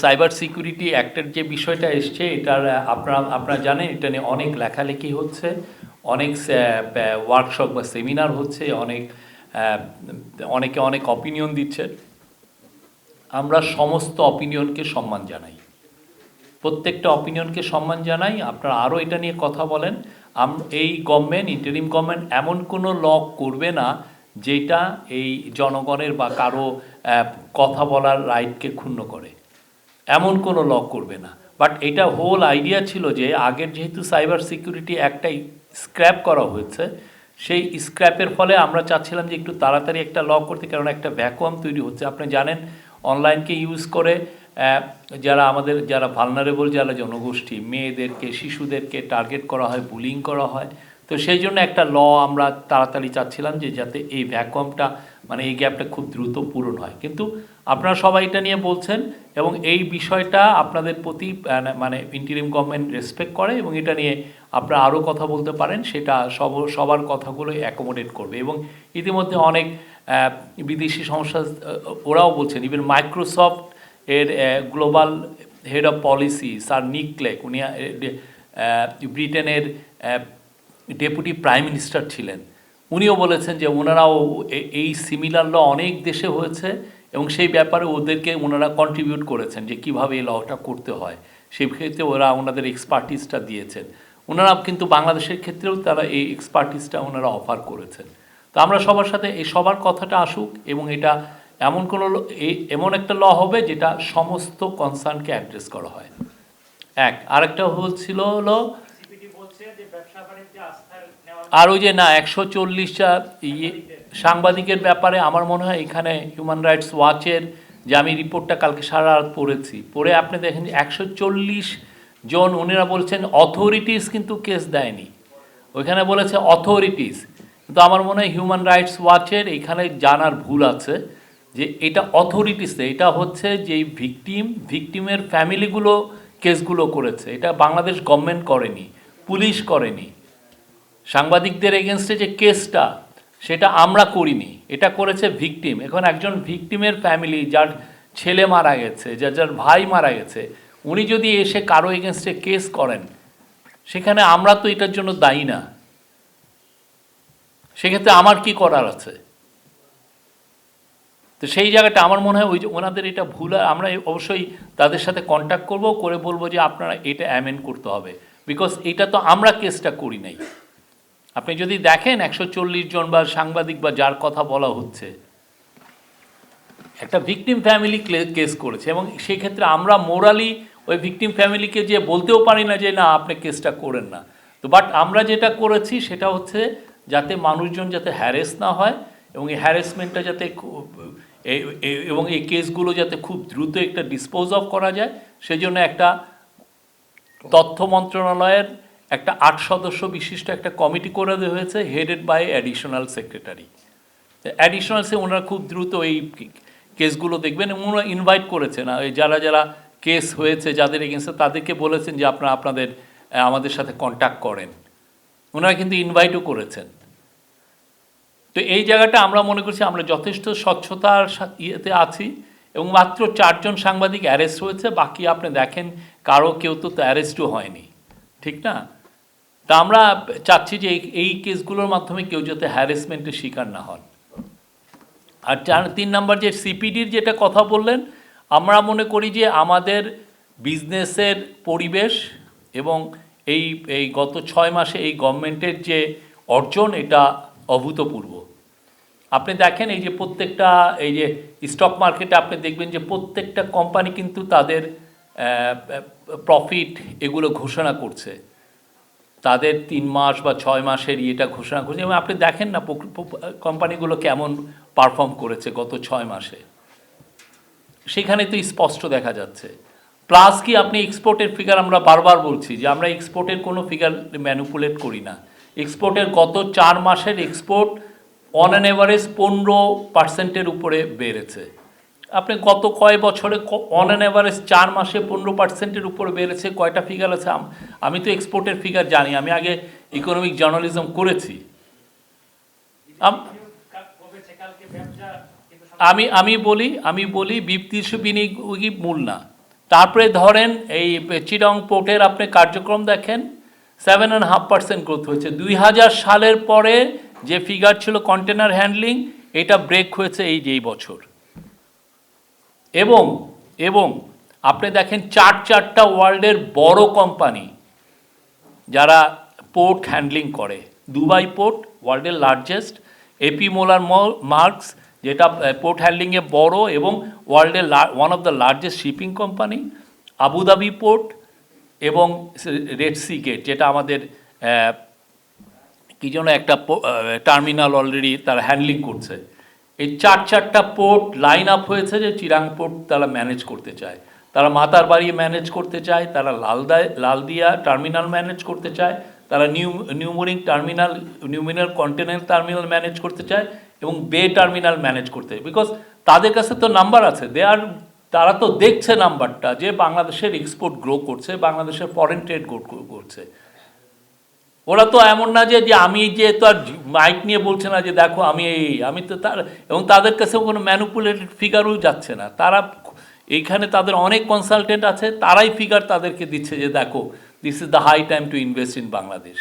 Cyber security অ্যাক্টের যে বিষয়টা এসছে, এটার আপনারা আপনারা জানেন, এটা নিয়ে অনেক লেখালেখি হচ্ছে, অনেক ওয়ার্কশপ বা সেমিনার হচ্ছে, অনেক অনেকে অনেক অপিনিয়ন দিচ্ছে। আমরা সমস্ত অপিনিয়নকে সম্মান জানাই। প্রত্যেকটা অপিনিয়নকে সম্মান জানাই। আপনারা আরও এটা নিয়ে কথা বলেন। এই গভর্নমেন্ট ইন্টারিম গভর্নমেন্ট এমন কোনো ল করবে না, যেটা এই জনগণের বা কারও কথা বলার রাইটকে ক্ষুণ্ণ করে। এমন কোনো ল করবে না। বাট এটা হোল আইডিয়া ছিল যে আগের যেহেতু সাইবার সিকিউরিটি একটাই স্ক্র্যাপ করা হয়েছে, সেই স্ক্র্যাপের ফলে আমরা চাচ্ছিলাম যে একটু তাড়াতাড়ি একটা ল করতে, কারণ একটা ভ্যাকুয়াম তৈরি হচ্ছে। আপনি জানেন অনলাইনকে ইউজ করে যারা আমাদের, যারা ভালনারেবল যারা জনগোষ্ঠী, মেয়েদেরকে, শিশুদেরকে টার্গেট করা হয় বুলিং করা হয় তো সেই জন্য একটা ল আমরা তাড়াতাড়ি চাচ্ছিলাম যে যাতে এই ভ্যাকুয়ামটা মানে এই গ্যাপটা খুব দ্রুত পূরণ হয়। কিন্তু আপনারা সবাই এটা নিয়ে বলছেন এবং এই বিষয়টা আপনাদের প্রতি মানে ইন্টারিম গভর্নমেন্ট রেসপেক্ট করে এবং এটা নিয়ে আপনারা আরও কথা বলতে পারেন, সেটা সব, সবার কথাগুলো অ্যাকোমোডেট করবে। এবং ইতিমধ্যে অনেক বিদেশি সংস্থা ওরাও বলছেন ইভেন মাইক্রোসফট এর global head of policy sir Nick Clegg উনি ব্রিটেনের ডেপুটি প্রাইম মিনিস্টার ছিলেন। উনিও বলেছেন যে ওনারাও এই সিমিলার ল অনেক দেশে হয়েছে এবং সেই ব্যাপারে ওদেরকে ওনারা কন্ট্রিবিউট করেছেন যে কীভাবে এই লটা করতে হয়। সেই ক্ষেত্রে ওরা ওনাদের এক্সপার্টিসটা দিয়েছেন। ওনারা কিন্তু বাংলাদেশের ক্ষেত্রেও তারা এই এক্সপার্টিসটা ওনারা অফার করেছেন। তো আমরা সবার সাথে এই সবার কথাটা আসুক এবং এটা এমন কোনো এমন একটা ল হবে যেটা সমস্ত কনসার্নকে অ্যাড্রেস করা হয়। এক, আরেকটা হচ্ছিল হলো সিপিডি বলছে যে ব্যবসা বাণিজ্যে আস্থার নেওয়া আর ওই যে না, একশো চল্লিশটা ইয়ে সাংবাদিকের ব্যাপারে আমার মনে হয় এখানে হিউম্যান রাইটস ওয়াচের যে আমি রিপোর্টটা কালকে সারা রাত পড়েছি, পড়ে আপনি দেখেন যে একশো চল্লিশ জন ওনারা বলছেন অথরিটিস কিন্তু কেস দেয়নি। ওইখানে বলেছে অথরিটিস কিন্তু আমার মনে হয় হিউম্যান রাইটস ওয়াচের এখানে জানার ভুল আছে যে এটা অথরিটিস এটা হচ্ছে যে ভিকটিম, ভিকটিমের ফ্যামিলিগুলো কেসগুলো করেছে। এটা বাংলাদেশ গভর্নমেন্ট করেনি, পুলিশ করেনি। সাংবাদিকদের এগেনস্টে যে কেসটা সেটা আমরা করিনি। এটা করেছে ভিকটিম এখন একজন ভিকটিমের ফ্যামিলি যার ছেলে মারা গেছে, যার যার ভাই মারা গেছে, উনি যদি এসে কারও এগেনস্টে কেস করেন, সেখানে আমরা তো এটার জন্য দায়ী না। সেক্ষেত্রে আমার কি করার আছে? তো সেই জায়গাটা আমার মনে হয় ওই যে ওনাদের এটা ভুল আমরা অবশ্যই তাদের সাথে কন্ট্যাক্ট করব, করে বলব যে আপনারা এটা অ্যামেন্ড করতে হবে। বিকজ এটা তো আমরা কেসটা করি নাই। আপনি যদি দেখেন একশো চল্লিশ জন বা সাংবাদিক বা যার কথা বলা হচ্ছে, একটা ভিকটিম ফ্যামিলি কেস করেছে এবং সেই ক্ষেত্রে আমরা মোরালি ওই ভিকটিম ফ্যামিলিকে যে বলতেও পারি না যে, না, আপনি কেসটা করেন না। তো বাট আমরা যেটা করেছি সেটা হচ্ছে যাতে মানুষজন যাতে হ্যারেস না হয় এবং এই হ্যারেসমেন্টটা যাতে এবং এই কেসগুলো যাতে খুব দ্রুত একটা ডিসপোজ অফ করা যায়, সেজন্য একটা তথ্য মন্ত্রণালয়ের একটা আট সদস্য বিশিষ্ট একটা কমিটি করে দেওয়া হয়েছে headed by additional secretary additional সে ওনারা খুব দ্রুত এই কেসগুলো দেখবেন এবং ওনারা ইনভাইট করেছেন। এই যারা যারা কেস হয়েছে যাদের এগেনস্টে তাদেরকে বলেছেন যে আপনারা আপনাদের আমাদের সাথে কন্ট্যাক্ট করেন। ওনারা কিন্তু ইনভাইটও করেছেন। তো এই জায়গাটা আমরা মনে করছি আমরা যথেষ্ট স্বচ্ছতার ইয়েতে আছি এবং মাত্র চারজন সাংবাদিক অ্যারেস্ট হয়েছে। বাকি আপনি দেখেন, কারও কেউ তো অ্যারেস্টও হয়নি। ঠিক না? তা আমরা চাচ্ছি যে এই- কেসগুলোর মাধ্যমে কেউ যাতে হ্যারাসমেন্টের শিকার না হন। আর চার তিন নম্বর যে সিপিডির যেটা কথা বললেন, আমরা মনে করি যে আমাদের বিজনেসের পরিবেশ এবং এই এই গত ছয় মাসে এই গভর্নমেন্টের যে অর্জন, এটা অভূতপূর্ব। আপনি দেখেন এই যে প্রত্যেকটা এই যে স্টক মার্কেটে আপনি দেখবেন যে প্রত্যেকটা কোম্পানি কিন্তু তাদের প্রফিট এগুলো ঘোষণা করছে। তাদের তিন মাস বা ছয় মাসের ইয়েটা ঘোষণা করছে। এবং আপনি দেখেন না কোম্পানিগুলো কেমন পারফর্ম করেছে গত ছয় মাসে। সেখানে তো স্পষ্ট দেখা যাচ্ছে। প্লাস কি আপনি এক্সপোর্টের ফিগার আমরা বারবার বলছি যে আমরা এক্সপোর্টের কোনো ফিগার ম্যানুপুলেট করি না। এক্সপোর্টের গত চার মাসের এক্সপোর্ট অন অ্যান এভারেজ পনেরো পার্সেন্টের উপরে বেড়েছে। আপনি গত কয় বছরে অন অ্যান এভারেজ চার মাসে পনেরো পার্সেন্টের উপরে বেড়েছে, কয়টা ফিগার আছে? আম- তো এক্সপোর্টের ফিগার জানি, আমি আগে ইকোনমিক জার্নালিজম করেছি। আম- আমি বলি আমি বলি বিত্তীয় বিনিয়োগই মূল না। তারপরে ধরেন এই চিরং পোর্টের আপনি কার্যক্রম দেখেন seven and half percent growth হয়েছে। দুই হাজার সালের পরে যে ফিগার ছিল কন্টেনার হ্যান্ডলিং এটা ব্রেক হয়েছে এই যেই বছর। এবং এবং আপনি দেখেন চার চারটা ওয়ার্ল্ডের বড় কোম্পানি যারা পোর্ট হ্যান্ডলিং করে। দুবাই পোর্ট, ওয়ার্ল্ডের লার্জেস্ট, এপি মোলার মার্কস, যেটা পোর্ট হ্যান্ডলিংয়ে বড় এবং ওয়ার্ল্ডের one of the largest shipping company Abu Dhabi port এবং রেড সি গেট যেটা আমাদের কী যেন একটা টার্মিনাল অলরেডি তারা হ্যান্ডলিং করছে। এই চার চারটা পোর্ট লাইন আপ হয়েছে যে চিরাং পোর্ট তারা ম্যানেজ করতে চায়। তারা মাতার বাড়ি ম্যানেজ করতে চায়, তারা লালদায়, লালদিয়া টার্মিনাল ম্যানেজ করতে চায়, তারা নিউ নিউমোরিং টার্মিনাল নিউমিনাল কন্টেনার টার্মিনাল ম্যানেজ করতে চায় এবং বে টার্মিনাল ম্যানেজ করতে বিকজ তাদের কাছে তো নাম্বার আছে দে আর তারা তো দেখছে নাম্বারটা যে বাংলাদেশের এক্সপোর্ট গ্রো করছে, বাংলাদেশের ফরেন ট্রেড গ্রো করছে। ওরা তো এমন না যে যে আমি যে তো আর মাইক নিয়ে বলছে না যে, দেখো, আমি এই, আমি তো তার এবং তাদের কাছে কোনো ম্যানুপুলেটেড ফিগারও যাচ্ছে না। তারা এইখানে তাদের অনেক কনসালটেন্ট আছে, তারাই ফিগার তাদেরকে দিচ্ছে যে, দেখো this is the high time to invest in Bangladesh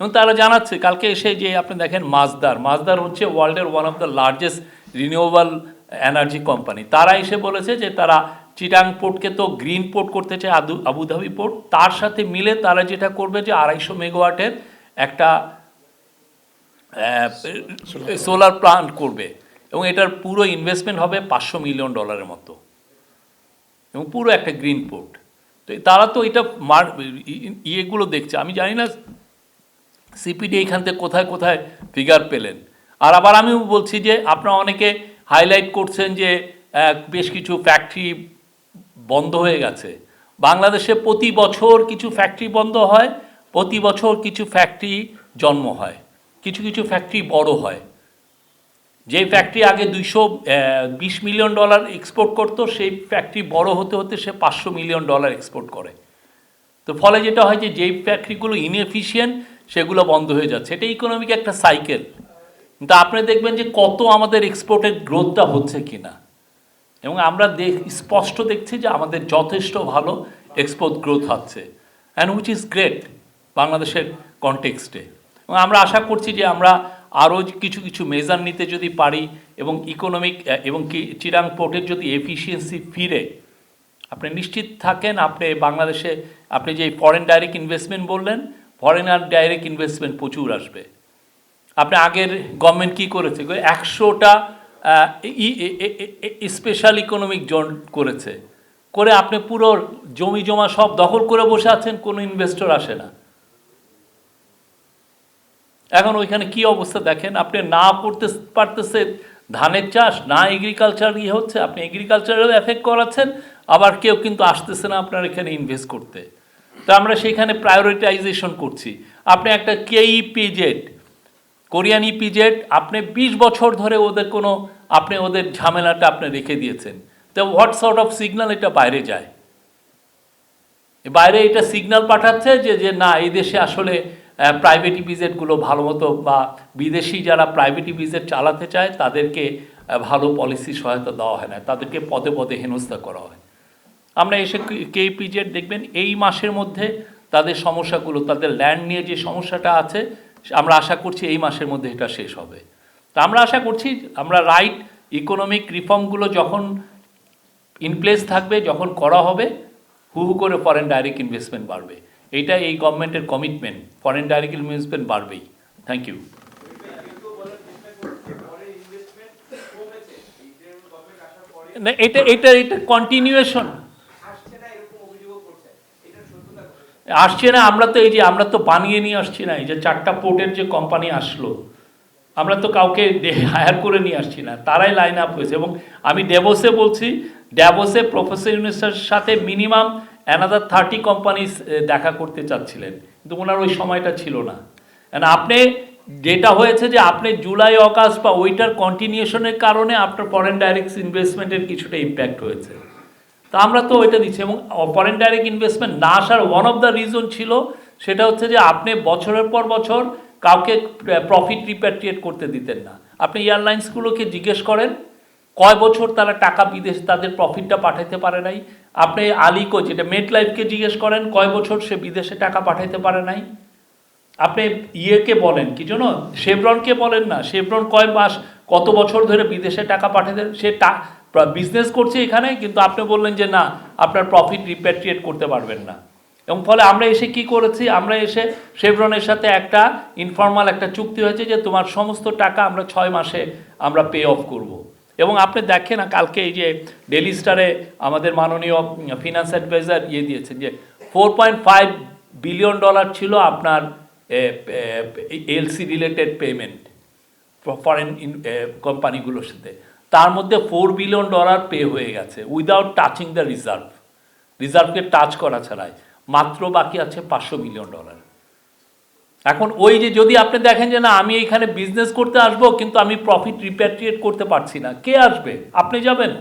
এবং তারা জানাচ্ছে, কালকে এসে যে আপনি দেখেন মাজদার মাজদার হচ্ছে ওয়ার্ল্ডের one of the largest renewable energy company তারা এসে বলেছে যে, তারা চিটাং পোর্টকে তো গ্রিন পোর্ট করতে চায় আদু আবুধাবি পোর্ট। তার সাথে মিলে তারা যেটা করবে যে আড়াইশো মেগাওয়াটের একটা সোলার প্লান্ট করবে। এবং এটার পুরো ইনভেস্টমেন্ট হবে পাঁচশো মিলিয়ন ডলারের মতো। এবং পুরো একটা গ্রিন পোর্ট। তো তারা তো এটা মার ইয়েগুলো দেখছে। আমি জানি না সিপিডি এখান থেকে কোথায় কোথায় ফিগার পেলেন। আর আবার আমিও বলছি যে আপনারা অনেকে হাইলাইট করছেন যে বেশ কিছু ফ্যাক্টরি বন্ধ হয়ে গেছে। বাংলাদেশে প্রতি বছর কিছু ফ্যাক্টরি বন্ধ হয়, প্রতি বছর কিছু ফ্যাক্টরি জন্ম হয়, কিছু কিছু ফ্যাক্টরি বড় হয়। যে ফ্যাক্টরি আগে দুইশো বিশ মিলিয়ন ডলার এক্সপোর্ট করতো, সেই ফ্যাক্টরি বড় হতে হতে সে পাঁচশো মিলিয়ন ডলার এক্সপোর্ট করে। তো ফলে যেটা হয় যে, যেই ফ্যাক্টরিগুলো ইনএফিশিয়েন্ট সেগুলো বন্ধ হয়ে যাচ্ছে। এটা ইকোনমিক একটা সাইকেল কিন্তু আপনি দেখবেন যে কত আমাদের এক্সপোর্টের গ্রোথটা হচ্ছে কিনা। এবং আমরা দেখ, স্পষ্ট দেখছি যে আমাদের যথেষ্ট ভালো এক্সপোর্ট গ্রোথ হচ্ছে অ্যান্ড হুইচ ইজ গ্রেট বাংলাদেশের কনটেক্সটে এবং আমরা আশা করছি যে আমরা আরও কিছু কিছু মেজার নিতে যদি পারি এবং ইকোনমিক এবং কি চিরাং পোর্টের যদি এফিসিয়েন্সি ফিরে, আপনি নিশ্চিত থাকেন আপনি বাংলাদেশে, আপনি যে ফরেন ডাইরেক্ট ইনভেস্টমেন্ট বললেন ফরেন আর ডাইরেক্ট ইনভেস্টমেন্ট প্রচুর আসবে। আপনি আগের গভর্নমেন্ট কি করেছে একশোটা স্পেশাল ইকোনমিক জোন করেছে। করে আপনি পুরো জমি জমা সব দখল করে বসে আছেন, কোনো ইনভেস্টর আসে না। এখন ওইখানে কি অবস্থা দেখেন, আপনি না করতে পারতেছে ধানের চাষ, না এগ্রিকালচার ইয়ে হচ্ছে, আপনি এগ্রিকালচারেও এফেক্ট করাচ্ছেন, আবার কেউ কিন্তু আসতেছে না আপনার এখানে ইনভেস্ট করতে। তো আমরা সেখানে প্রায়োরিটাইজেশন করছি। আপনি একটা কেই কেইপিজেড কোরিয়ান ইপিজেড আপনি বিশ বছর ধরে ওদের কোনো, আপনি ওদের ঝামেলাটা আপনি রেখে দিয়েছেন। তো হোয়াট সর্ট অফ সিগনাল এটা বাইরে যায়? বাইরে এটা সিগন্যাল পাঠাচ্ছে যে যে না, এই দেশে আসলে প্রাইভেট ইপিজেডগুলো ভালো মতো বা বিদেশি যারা প্রাইভেট ইপিজেড চালাতে চায়, তাদেরকে ভালো পলিসি সহায়তা দেওয়া হয় না। তাদেরকে পদে পদে হেনস্থা করা হয়। আমরা এসে কে পিজেড দেখবেন, এই মাসের মধ্যে তাদের সমস্যাগুলো, তাদের ল্যান্ড নিয়ে যে সমস্যাটা আছে আমরা আশা করছি এই মাসের মধ্যে এটা শেষ হবে। তা আমরা আশা করছি, আমরা রাইট ইকোনমিক রিফর্মগুলো যখন ইনপ্লেস থাকবে, যখন করা হবে, হু হু করে ফরেন ডাইরেক্ট ইনভেস্টমেন্ট বাড়বে। এইটা এই গভর্নমেন্টের কমিটমেন্ট ফরেন ডাইরেক্ট ইনভেস্টমেন্ট বাড়বেই। থ্যাংক ইউ না, এটা এটা এটা কন্টিনিউয়েশন আসছে না, আমরা তো এই যে, আমরা তো বানিয়ে নিয়ে আসছি না, এই যে চারটা পোর্টের যে কোম্পানি আসলো, আমরা তো কাউকে হায়ার করে নিয়ে আসছি না, তারাই লাইন আপ হয়েছে এবং আমি ডেভোসে বলছি ডেভোসে প্রফেসর ইউনিসের সাথে মিনিমাম অ্যানাদার থার্টি কোম্পানিজ দেখা করতে চাচ্ছিলেন, কিন্তু ওনার ওই সময়টা ছিল না। And আপনি, যেটা হয়েছে যে আপনি জুলাই অগাস্ট বা ওইটার কন্টিনিউশনের কারণে আপনার ফরেন ডাইরেক্ট ইনভেস্টমেন্টের কিছুটা ইম্প্যাক্ট হয়েছে। তা আমরা তো ওইটা দিচ্ছি। এবং ফরেন ডাইরেক্ট ইনভেস্টমেন্ট না আসার ওয়ান অফ দ্য রিজন ছিল, সেটা হচ্ছে যে আপনি বছরের পর বছর কাউকে প্রফিট রিপ্যাট্রিয়েট করতে দিতেন না। আপনি এয়ারলাইন্সগুলোকে জিজ্ঞেস করেন, কয় বছর তারা টাকা বিদেশ, তাদের প্রফিটটা পাঠাতে পারে নাই? আপনি আলিকো, যেটা মেট লাইফকে জিজ্ঞেস করেন, কয় বছর সে বিদেশে টাকা পাঠাতে পারে নাই? আপনি ইয়েকে বলেন, কি জন্য শেভরনকে বলেন না। শেভরন কয় মাস, কত বছর ধরে বিদেশে টাকা পাঠাতে সে বিজনেস করছে এখানে, কিন্তু আপনি বললেন যে না, আপনার প্রফিট রিপ্যাট্রিয়েট করতে পারবেন না। এবং ফলে আমরা এসে কি করেছি? আমরা এসে শেভরনের সাথে একটা ইনফর্মাল একটা চুক্তি হয়েছে যে তোমার সমস্ত টাকা আমরা ছয় মাসে আমরা পে অফ করব। এবং আপনি দেখেন না কালকে এই যে ডেলি স্টারে আমাদের মাননীয় ফিনান্স অ্যাডভাইজার ইয়ে দিয়েছেন যে four point five billion dollar ছিল আপনার এলসি রিলেটেড পেমেন্ট ফরেন কোম্পানিগুলোর সাথে। তার মধ্যে ফোর বিলিয়ন ডলার পে হয়ে গেছে উইদাউট টাচিং দ্য রিজার্ভ রিজার্ভকে টাচ করা ছাড়াই। মাত্র বাকি আছে পাঁচশো মিলিয়ন ডলার এখন ওই যে যদি আপনি দেখেন যে, না, আমি এখানে বিজনেস করতে আসব, কিন্তু আমি প্রফিট রিপ্যাট্রিয়েট করতে পারছি না। কে আসবে? আপনি যাবেন।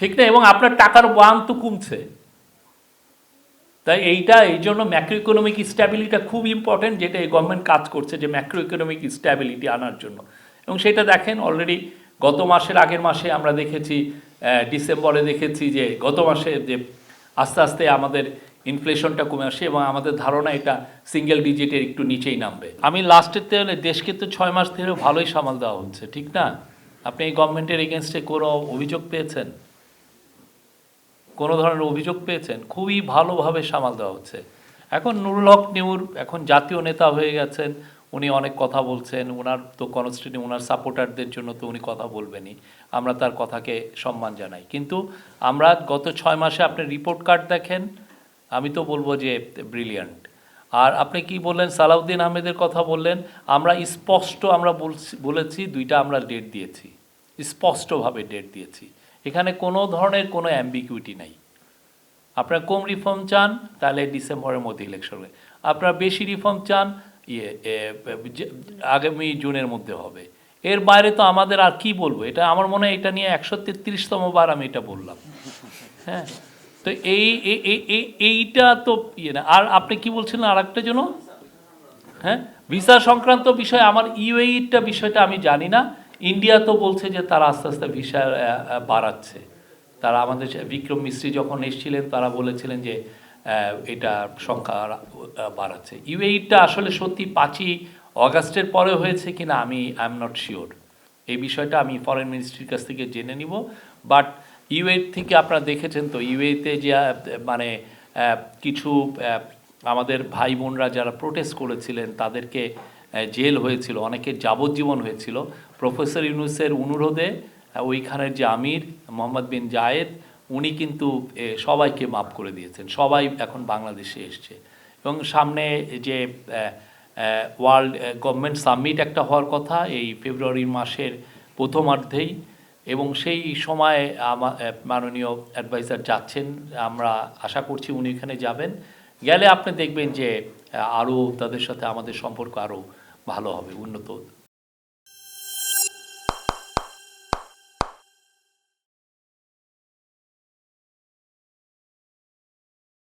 ঠিক না? এবং আপনার টাকার ওয়ান তো কমছে। তাই এইটা, এই জন্য ম্যাক্রো ইকোনমিক স্ট্যাবিলিটা খুব ইম্পর্টেন্ট যেটা এই গভর্নমেন্ট কাজ করছে, যে ম্যাক্রো ইকোনমিক স্ট্যাবিলিটি আনার জন্য। এবং সেটা দেখেন অলরেডি গত মাসের আগের মাসে আমরা দেখেছি ডিসেম্বরে দেখেছি যে গত মাসে যে আস্তে আস্তে আমাদের ইনফ্লেশনটা কমে আসে এবং আমাদের ধারণা এটা সিঙ্গেল ডিজিটের একটু নিচেই নামবে। আমি লাস্টের হলে দেশকে তো ছয় মাস ধরে ভালোই সামাল দেওয়া হচ্ছে, ঠিক না? আপনি এই গভর্নমেন্টের এগেনস্টে কোনো অভিযোগ পেয়েছেন? কোনো ধরনের অভিযোগ পেয়েছেন? খুবই ভালোভাবে সামাল দেওয়া হচ্ছে। এখন নুরুল হক নিউর এখন জাতীয় নেতা হয়ে গেছেন উনি অনেক কথা বলছেন ওনার তো কনস্টিটিউ ওনার সাপোর্টারদের জন্য তো উনি কথা বলবেনই। আমরা তার কথাকে সম্মান জানাই। কিন্তু আমরা গত ছয় মাসে আপনি রিপোর্ট কার্ড দেখেন, আমি তো বলব যে ব্রিলিয়ান্ট আর আপনি কি বললেন? সালাউদ্দিন আহমেদের কথা বললেন, আমরা স্পষ্ট আমরা বলছি দুইটা আমরা ডেট দিয়েছি। স্পষ্টভাবে ডেট দিয়েছি। এখানে কোনো ধরনের কোনো অ্যাম্বিগুইটি নাই। আপনারা কম রিফর্ম চান, তাহলে ডিসেম্বরের মধ্যে ইলেকশন হবে। আপনারা বেশি রিফর্ম চান ইয়ে আগামী জুনের মধ্যে হবে। এর বাইরে তো আমাদের আর কি বলব? এটা আমার মনে হয় এটা নিয়ে একশো তেত্রিশতম বার আমি এটা বললাম। হ্যাঁ? তো এই এই- এই- এই- এইটা তো ইয়ে না। আর আপনি কি বলছিলেন আর একটা জন্য হ্যাঁ? ভিসা সংক্রান্ত বিষয়, আমার ইউএইটা বিষয়টা আমি জানি না। ইন্ডিয়া তো বলছে যে তারা আস্তে আস্তে ভিসা বাড়াচ্ছে। তারা আমাদের বিক্রম মিস্ত্রি যখন এসেছিলেন, তারা বলেছিলেন যে এটা সংখ্যা বাড়াচ্ছে। ইউএইটা আসলে সত্যি পাঁচই অগাস্টের পরে হয়েছে কিনা আমি আই এম নট শিওর এই বিষয়টা আমি ফরেন মিনিস্ট্রির কাছ থেকে জেনে নিব। বাট ইউএ থেকে আপনারা দেখেছেন তো ইউএতে যে মানে কিছু আমাদের ভাই বোনরা যারা প্রোটেস্ট করেছিলেন, তাদেরকে জেল হয়েছিল অনেকের যাবজ্জীবন হয়েছিল। প্রফেসর ইউনুসের অনুরোধে ওইখানের যে আমির, মোহাম্মদ বিন জায়েদ উনি কিন্তু সবাইকে মাফ করে দিয়েছেন। সবাই এখন বাংলাদেশে এসছে। এবং সামনে যে ওয়ার্ল্ড গভর্নমেন্ট সামিট একটা হওয়ার কথা এই ফেব্রুয়ারি মাসের প্রথমার্ধেই। এবং সেই সময় আমা- আহ, মাননীয় অ্যাডভাইজার যাচ্ছেন। আমরা আশা করছি উনি এখানে যাবেন। গেলে আপনি দেখবেন যে আরও তাদের সাথে আমাদের সম্পর্ক আরও ভালো হবে উন্নত